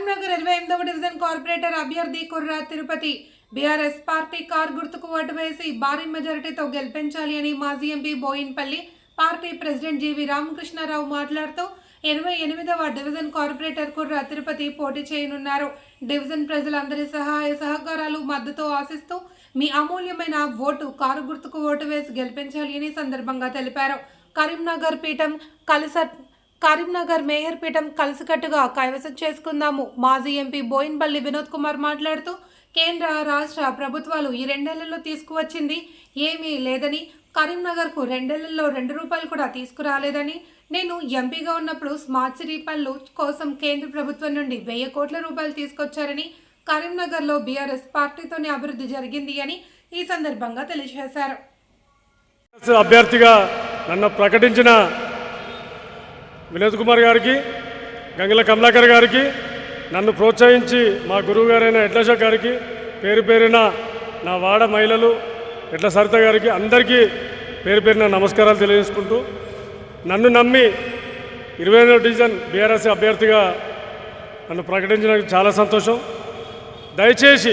కరీంనగర్ ఇరవై ఎనిమిదవ division corporator అభ్యర్థి Kurra Tirupati. BRS party car గుర్తుకు ఓటు వేసి భారీ మెజారిటీతో గెలిపించాలి అని మాజీ MP Boinpalli party president GV Ramakrishnarao మాట్లాడుతూ ఇరవై ఎనిమిదవ డివిజన్ కార్పొరేటర్ కుర్రా తిరుపతి పోటీ చేయనున్నారు. డివిజన్ ప్రజలందరి సహాయ సహకారాలు మద్దతు ఆశిస్తూ మీ అమూల్యమైన ఓటు కారు గుర్తుకు ఓటు వేసి గెలిపించాలి అని సందర్భంగా తెలిపారు. కరీంనగర్ పీఠం కలిసట్ కరీంనగర్ మేయర్ పీఠం కలిసికట్టుగా కైవసం చేసుకుందాము. మాజీ ఎంపీ బోయిన్పల్లి వినోద్ కుమార్ మాట్లాడుతూ కేంద్ర రాష్ట్ర ప్రభుత్వాలు ఈ రెండేళ్ళలో తీసుకువచ్చింది ఏమీ లేదని కరీంనగర్కు రెండేళ్ళలో రెండు రూపాయలు కూడా తీసుకురాలేదని నేను ఎంపీగా ఉన్నప్పుడు స్మార్ట్ సిటీ పనులు కోసం కేంద్ర ప్రభుత్వం నుండి వెయ్యి కోట్ల రూపాయలు తీసుకొచ్చారని కరీంనగర్లో బీఆర్ఎస్ పార్టీతోనే అభివృద్ధి జరిగింది అని ఈ సందర్భంగా తెలియజేశారు. అభ్యర్థిగా నన్ను ప్రకటించిన వినోద్ కుమార్ గారికి గంగిల కమలాకర్ గారికి నన్ను ప్రోత్సహించి మా గురువు గారైన ఎడ్లషా గారికి పేరు పేరిన నా వాడ మహిళలు ఎడ్ల సరిత గారికి అందరికీ పేరు పేరిన నమస్కారాలు తెలియజేసుకుంటూ నన్ను నమ్మి ఇరవై ఎనిమిదో డివిజన్ బీఆర్ఎస్ అభ్యర్థిగా నన్ను ప్రకటించినందుకు చాలా సంతోషం. దయచేసి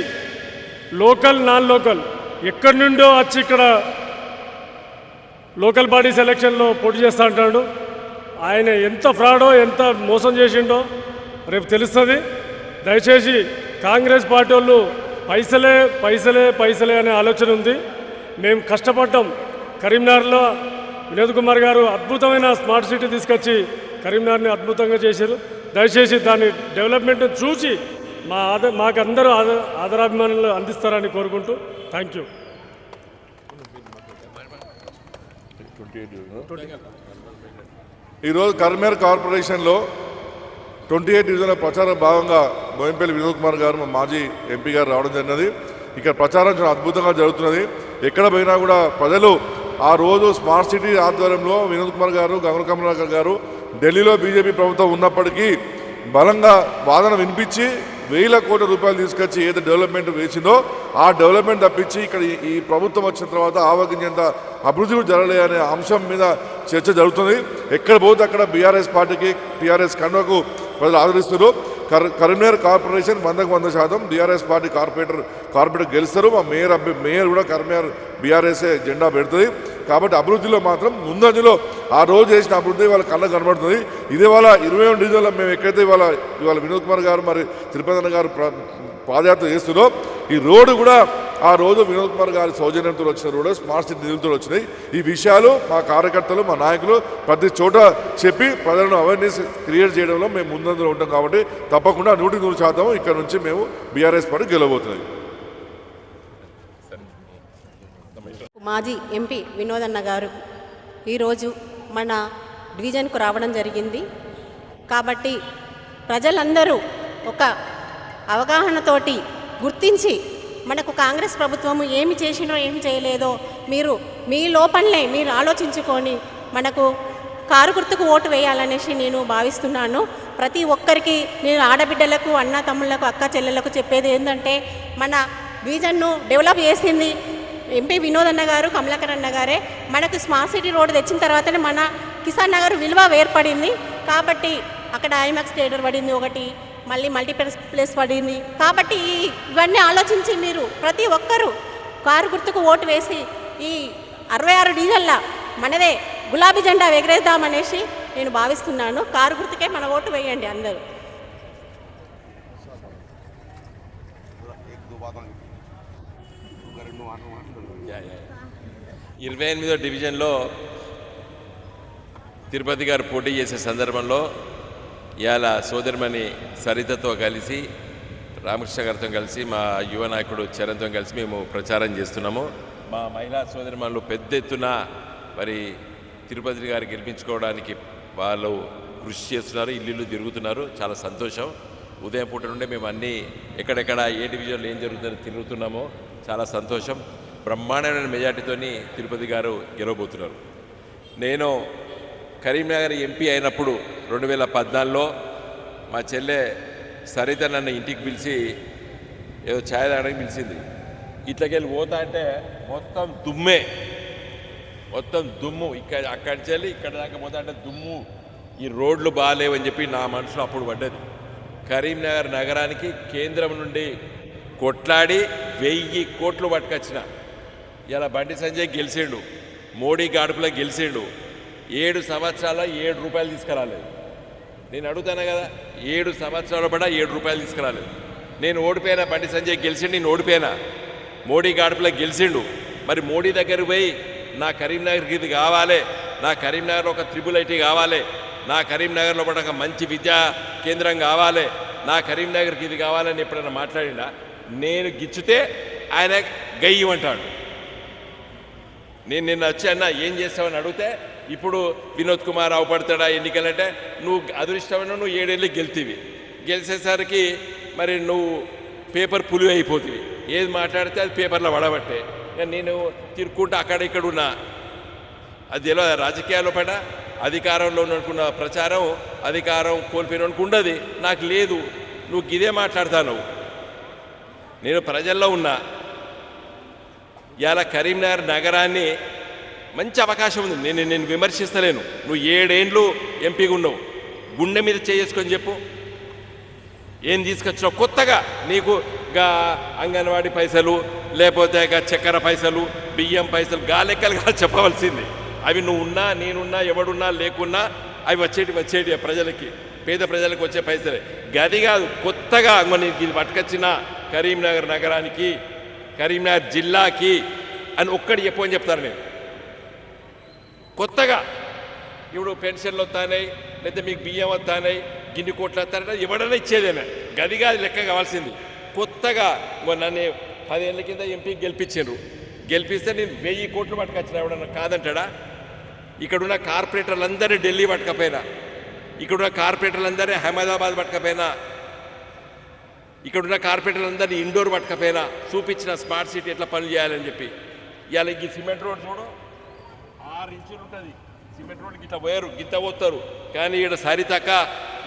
లోకల్ నాన్ లోకల్ ఎక్కడి నుండో వచ్చి ఇక్కడ లోకల్ బాడీస్ ఎలక్షన్లో పోటీ చేస్తా అంటాడు ఆయన ఎంత ఫ్రాడో ఎంత మోసం చేసిండో రేపు తెలుస్తుంది. దయచేసి కాంగ్రెస్ పార్టీ వాళ్ళు పైసలే పైసలే పైసలే అనే ఆలోచన ఉంది. మేము కష్టపడ్డాం. కరీంనగర్లో వినోద్ కుమార్ గారు అద్భుతమైన స్మార్ట్ సిటీ తీసుకొచ్చి కరీంనగర్ని అద్భుతంగా చేశారు. దయచేసి దాని డెవలప్మెంట్ చూసి మా ఆద మాకు అందరూ ఆద ఆదరాభిమానులు అందిస్తారని కోరుకుంటూ థ్యాంక్ యూ. ఈరోజు కర్మేర్ కార్పొరేషన్లో ట్వంటీ ఎయిట్ డివిజన్ల ప్రచార భాగంగా బోయంపల్లి వినోద్ కుమార్ గారు మా మాజీ ఎంపీ గారు రావడం జరిగినది. ఇక్కడ ప్రచారం చాలా అద్భుతంగా జరుగుతున్నది. ఎక్కడ పోయినా కూడా ప్రజలు ఆ రోజు స్మార్ట్ సిటీ ఆధ్వర్యంలో వినోద్ కుమార్ గారు గంగుల కమలాకర్ గారు ఢిల్లీలో బీజేపీ ప్రభుత్వం ఉన్నప్పటికీ బలంగా వాదన వినిపించి వేల కోట్ల రూపాయలు తీసుకొచ్చి ఏదో డెవలప్మెంట్ వేసిందో ఆ డెవలప్మెంట్ తప్పించి ఇక్కడ ఈ- ప్రభుత్వం వచ్చిన తర్వాత ఆవగించేంత అభివృద్ధి జరగలే అనే అంశం మీద చర్చ జరుగుతుంది. ఎక్కడ పోతే అక్కడ బీఆర్ఎస్ పార్టీకి టీఆర్ఎస్ కండకు ప్రజలు ఆదరిస్తారు కర్ కరీంనగర్ కార్పొరేషన్ వందకు వంద శాతం బీఆర్ఎస్ పార్టీ కార్పొరేటర్ కార్పొరేటర్ గెలుస్తారు. మా మేయర్ అభ్య మేయర్ కూడా కరీంనగర్ బీఆర్ఎస్ఏ జెండా పెడుతుంది. కాబట్టి అభివృద్ధిలో మాత్రం ముందంజలో ఆ రోజు చేసిన అభివృద్ధి వాళ్ళ కళ్ళ కనబడుతుంది. ఇదే వాళ్ళ ఇరవై రెండు డివిజన్లో మేము ఎక్కడైతే ఇవాళ ఇవాళ వినోద్ కుమార్ గారు మరి తిరుపతి గారు పాదయాత్ర చేస్తున్నాం ఈ రోడ్డు కూడా ఆ రోజు వినోద్ కుమార్ గారి సౌజన్యంతో వచ్చిన రోడ్డు స్మార్ట్ సిటీ నిధులతో వచ్చినాయి. ఈ విషయాలు మా కార్యకర్తలు మా నాయకులు ప్రతి చోట చెప్పి ప్రజలను అవేర్నెస్ క్రియేట్ చేయడంలో మేము ముందంజలో ఉంటాం కాబట్టి తప్పకుండా నూటికి నూరు శాతం ఇక్కడ నుంచి మేము బీఆర్ఎస్ పార్టీ గెలవబోతున్నాయి మాజీ ఎంపీ వినోదన్న గారు ఈరోజు మన డివిజన్కు రావడం జరిగింది. కాబట్టి ప్రజలందరూ ఒక అవగాహనతోటి గుర్తించి మనకు కాంగ్రెస్ ప్రభుత్వము ఏమి చేసినో ఏమి చేయలేదో మీరు మీ లోపలనే మీరు ఆలోచించుకొని మనకు కారు గుర్తుకు ఓటు వేయాలనేసి నేను భావిస్తున్నాను. ప్రతి ఒక్కరికి నేను ఆడబిడ్డలకు అన్న తమ్ముళ్ళకు అక్క చెల్లెలకు చెప్పేది ఏంటంటే మన విజన్ను డెవలప్ చేసింది ఎంపీ వినోద్ అన్న గారు కమలాకర్ అన్న గారే. మనకు స్మార్ట్ సిటీ రోడ్ తెచ్చిన తర్వాతనే మన కిసాన్ నగర్ విలువ ఏర్పడింది. కాబట్టి అక్కడ ఐమాక్స్ థియేటర్ పడింది ఒకటి మళ్ళీ మల్టీప్లెక్స్ ప్లేస్ పడింది. కాబట్టి ఇవన్నీ ఆలోచించి మీరు ప్రతి ఒక్కరూ కారు గుర్తుకు ఓటు వేసి ఈ అరవై ఆరు డీజల్ల మనదే గులాబీ జెండా ఎగరేద్దామనేసి నేను భావిస్తున్నాను. కారు గుర్తుకే మన ఓటు వేయండి అందరూ. ఇరవై ఎనిమిదో డివిజన్లో తిరుపతి గారు పోటీ చేసే సందర్భంలో ఇవాళ సోదరిమణి సరితతో కలిసి రామకృష్ణ గారితో కలిసి మా యువ నాయకుడు చరణ్తో కలిసి మేము ప్రచారం చేస్తున్నాము. మా మహిళా సోదరిమణులు పెద్ద ఎత్తున మరి తిరుపతి గారు గెలిపించుకోవడానికి వాళ్ళు కృషి చేస్తున్నారు ఇల్లు తిరుగుతున్నారు. చాలా సంతోషం. ఉదయం పూట నుండి మేము అన్నీ ఎక్కడెక్కడ ఏ డివిజన్లో ఏం జరుగుతుందో తిరుగుతున్నామో చాలా సంతోషం. బ్రహ్మాండమైన మెజార్టీతోని తిరుపతి గారు గెలవబోతున్నారు. నేను కరీంనగర్ ఎంపీ అయినప్పుడు రెండు వేల పద్నాలుగులో మా చెల్లె సరిత నన్ను ఇంటికి పిలిచి ఏదో ఛాయ్ తాగడానికి పిలిచింది. ఇట్లకెళ్ళి పోతా అంటే మొత్తం దుమ్మే. మొత్తం దుమ్ము. ఇక్కడ అక్కడి నుంచి వెళ్ళి ఇక్కడ దాకా పోతా అంటే దుమ్ము. ఈ రోడ్లు బాగాలేవని చెప్పి నా మనసులో అప్పుడు పడ్డది. కరీంనగర్ నగరానికి కేంద్రం నుండి కొట్లాడి వెయ్యి కోట్లు పట్టుకొచ్చిన. ఇలా బండి సంజయ్ గెలిచిండు మోడీ గాడుపులో గెలిచిండు ఏడు సంవత్సరాల ఏడు రూపాయలు తీసుకురాలేదు. నేను అడుగుతాను కదా ఏడు సంవత్సరాల పడ ఏడు రూపాయలు తీసుకురాలేదు. నేను ఓడిపోయినా బండి సంజయ్ గెలిచిండు నేను ఓడిపోయినా. మోడీ గాడుపులో గెలిచిండు. మరి మోడీ దగ్గర పోయి నా కరీంనగర్కి ఇది కావాలి నా కరీంనగర్లో ఒక త్రిబుల్ ఐటీ కావాలి నా కరీంనగర్లో కూడా ఒక మంచి విద్యా కేంద్రం కావాలి నా కరీంనగర్కి ఇది కావాలని ఎప్పుడైనా మాట్లాడినా నేను గిచ్చితే ఆయన గయ్యమంటాడు. నేను నిన్న వచ్చి అన్న ఏం చేస్తావని అడిగితే ఇప్పుడు వినోద్ కుమార్ అవపడతాడా ఎన్నికలంటే నువ్వు అదృష్టమైన నువ్వు ఏడేళ్ళు గెలితివి. గెలిచేసరికి మరి నువ్వు పేపర్ పులి అయిపోతుంది ఏది మాట్లాడితే అది పేపర్లో పడబట్టే ఇక నేను తిరుక్కుంటూ అక్కడ ఇక్కడ ఉన్నా. అది ఎలా రాజకీయాల్లో పడ అధికారంలో అనుకున్న ప్రచారం అధికారం కోల్పోయినకు ఉండదు. నాకు లేదు. నువ్వు ఇదే మాట్లాడతావు నేను ప్రజల్లో ఉన్నా. ఇవాళ కరీంనగర్ నగరాన్ని మంచి అవకాశం ఉంది. నేను నేను విమర్శిస్తలేను. నువ్వు ఏడేండ్లు ఎంపీగా ఉన్నావు. గుండె మీద చేసుకొని చెప్పు. ఏం తీసుకొచ్చినావు? కొత్తగా నీకు గా అంగన్వాడీ పైసలు లేకపోతే చక్కెర పైసలు బియ్యం పైసలు గాలెక్కలుగా చెప్పవలసింది. అవి నువ్వు ఉన్నా నేనున్నా ఎవడున్నా లేకున్నా అవి వచ్చేటి వచ్చేటి ప్రజలకి పేద ప్రజలకు వచ్చే పైసలే. గది కాదు కొత్తగా కొన్ని ఇది పట్టుకొచ్చిన కరీంనగర్ నగరానికి కరీంనగర్ జిల్లాకి అని ఒక్కటి చెప్పు అని చెప్తాను నేను. కొత్తగా ఇప్పుడు పెన్షన్లు వస్తాయి లేదా మీకు బియ్యం వస్తాయి గిన్ని కోట్లు వస్తారంటే ఇవ్వడనే ఇచ్చేదేనా గది కాదు లెక్క కావాల్సింది. కొత్తగా నన్ను పదేళ్ళ కింద ఎంపీ గెలిపించారు గెలిపిస్తే నేను వెయ్యి కోట్లు పట్టుకొచ్చిన ఎవడన్నా కాదంటాడా? ఇక్కడున్న కార్పొరేటర్లందరినీ ఢిల్లీ పట్టకపోయినా. ఇక్కడున్న కార్పొరేటర్లందరినీ అహ్మదాబాద్ పట్టకపోయినా. ఇక్కడున్న కార్పొరేటర్లందరినీ ఇండోర్ పట్టకపోయినా. చూపించిన స్మార్ట్ సిటీ ఎట్లా పనులు చేయాలని చెప్పి. ఇవాళ ఈ సిమెంట్ రోడ్ చూడు. ఆరు ఇంచులు ఉంటుంది. సిమెంట్ రోడ్డు గిట్ట పోయారు గిత్త పోతారు కానీ ఈడ సరితక్క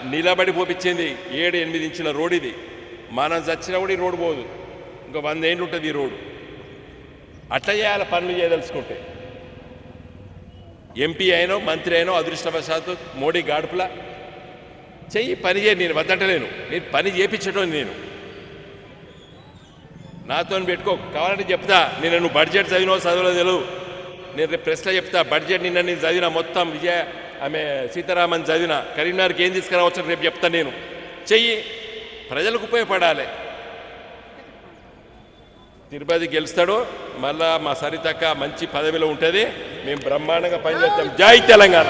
నిలబడి పోపించింది ఏడు ఎనిమిది ఇంచుల రోడ్ ఇది. మనం చచ్చినా కూడా ఈ రోడ్డు పోదు. ఇంకా వంద ఏళ్ళు ఉంటుంది ఈ రోడ్డు అట్లా చేయాలి పనులు చేయదలుచుకుంటే. ఎంపీ అయినో మంత్రి అయినో అదృష్టవశాత్తు మోడీ గాడుపులా చెయ్యి పని చేయ నేను వద్దంటలేను. నేను పని చేపించడం నేను. నాతో పెట్టుకో. కావాలంటే చెప్తా. నేను నువ్వు బడ్జెట్ చదివినో చదవలో నేను రేపు ప్రెస్లో చెప్తా బడ్జెట్ నిన్న నేను చదివిన మొత్తం విజయ ఆమె సీతారామన్ చదివిన కరీంనగర్కి ఏం తీసుకురావచ్చు రేపు చెప్తా నేను. చెయ్యి. ప్రజలకు ఉపయోగపడాలి. తిరుపతి గెలుస్తాడు మళ్ళా మా సరితక్క మంచి పదవిలో ఉంటుంది. మేము బ్రహ్మాండంగా పనిచేస్తాం. జై తెలంగాణ.